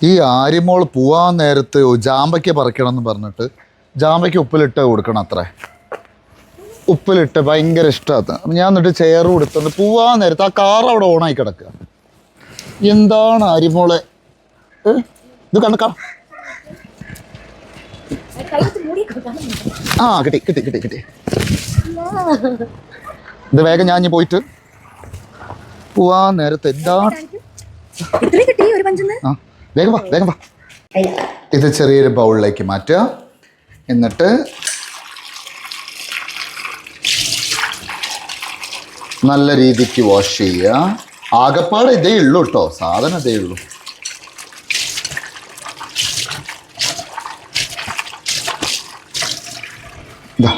ഈ ആര്യമോൾ പോവാൻ നേരത്ത് ജാമ്പയ്ക്ക് പറിക്കണം എന്ന് പറഞ്ഞിട്ട് ജാമ്പയ്ക്ക് ഉപ്പിലിട്ട് കൊടുക്കണം അത്രേ. ഉപ്പിലിട്ട് ഭയങ്കര ഇഷ്ടമാണ് ഞാൻ എന്നിട്ട് ചെയർ കൊടുത്തുണ്ട് പോവാൻ നേരത്ത് ആ കാർ അവിടെ ഓണായി കിടക്കുക എന്താണ് ആര്യമോളെ? ഇത് കണക്കാം ആ കിട്ടി കിട്ടി കിട്ടി കിട്ടി. ഇത് വേഗം ഞാൻ ഇനി പോയിട്ട് പോവാൻ നേരത്തെ എന്താ? കിട്ടി ഒരു പഞ്ചെന്ന് ആ. വേഗം വാ വേഗം വാ. ഇത് ചെറിയൊരു ബൗളിലേക്ക് മാറ്റുക. എന്നിട്ട് നല്ല രീതിക്ക് വാഷ് ചെയ്യുക. ആകപ്പാട് ഇതേ ഉള്ളൂ കേട്ടോ സാധനം ഇതേ ഉള്ളൂ. ഇതാ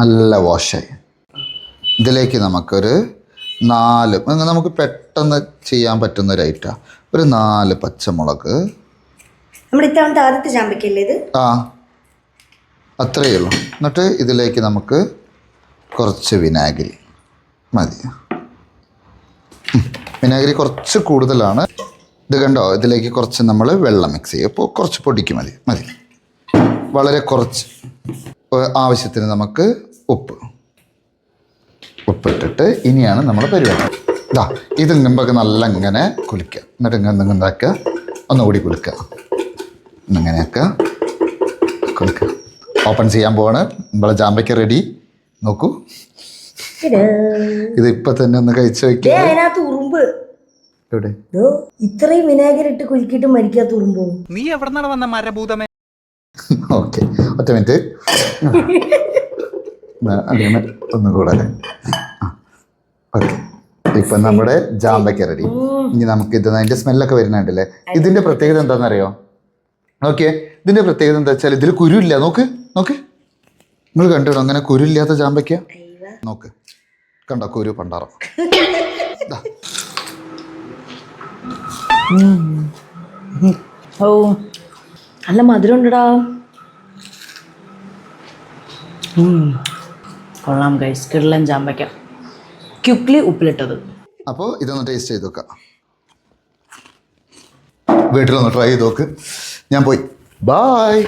നല്ല വാഷായി. ഇതിലേക്ക് നമുക്കൊരു നാല് നമുക്ക് പെട്ടെന്ന് ചെയ്യാൻ പറ്റുന്ന ഒരു ഐറ്റാ ഒരു നാല് പച്ചമുളക്. നമ്മുടെ ഇത്തവണത്തെ ആദ്യത്തെ ചാമ്പയ്ക്കല്ലേ ഇത്? ആ. അത്രയേ ഉള്ളൂ. എന്നിട്ട് ഇതിലേക്ക് നമുക്ക് കുറച്ച് വിനാഗിരി. മതി. വിനാഗിരി കുറച്ച് കൂടുതലാണ്. ഇത് കണ്ടോ? ഇതിലേക്ക് കുറച്ച് നമ്മൾ വെള്ളം മിക്സ് ചെയ്യും അപ്പോൾ കുറച്ച് പൊടിക്ക് മതി. മതി. വളരെ കുറച്ച്. ആവശ്യത്തിന് നമുക്ക് ഉപ്പ്. ഉപ്പിട്ടിട്ട് ഇനിയാണ് നമ്മൾ പരിപാടി. ഇതാ ഇത് നിങ്ങൾക്ക് നല്ല ഇങ്ങനെ കുലിക്കുക എന്നിട്ട് ഇങ്ങനെ നിങ്ങൾ ഉണ്ടാക്കുക? ഒന്നുകൂടി കുളിക്കുക. ഇങ്ങനെയൊക്കെ കുളിക്കുക. ഓപ്പൺ ചെയ്യാൻ പോവാണ്. നമ്മളെ ജാമ്പയ്ക്ക് റെഡി നോക്കൂ. ഇത് ഇപ്പൊ തന്നെ ഒന്ന് കഴിച്ചു വെക്കുക ഉറുമ്പ്. ഇത്രയും വിനാഗിരി ഇട്ട് കുലുക്കിട്ട് മരിക്കാത്ത ഉറുമ്പോ? നീ എവിടെ വന്ന മരഭൂതമേ? ഓക്കെ ഒറ്റ മിനിറ്റ് അങ്ങനെ ഒന്നും കൂടെ അല്ലേ ഓക്കെ ഇപ്പൊ നമ്മുടെ ജാമ്പക്കരടി റെഡി. ഇനി നമുക്ക് ഇത് അതിന്റെ സ്മെല്ലൊക്കെ വരുന്നുണ്ടല്ലേ? ഇതിന്റെ പ്രത്യേകത എന്താണെന്നറിയോ? ഓക്കെ ഇതിന്റെ പ്രത്യേകത എന്താ വെച്ചാൽ ഇതിൽ കുരുല്ല. നോക്ക് നോക്ക്. നിങ്ങൾ കണ്ടോ അങ്ങനെ കുരുല്ലാത്ത ജാമ്പയ്ക്ക? നോക്ക്. കണ്ടോ കുരു പണ്ടാറം. ഓ. നല്ല മധുരം ഉണ്ടടാ. കൊള്ളാം ഗൈസ് കിടലൻ ചാമ്പയ്ക്ക ക്യുക്ലി ഉപ്പിലിട്ടത്. അപ്പോൾ ഇതൊന്ന് ടേസ്റ്റ് ചെയ്ത് നോക്കാം. വീട്ടിലൊന്ന് ട്രൈ ചെയ്ത് നോക്ക്. ഞാൻ പോയി. ബായ്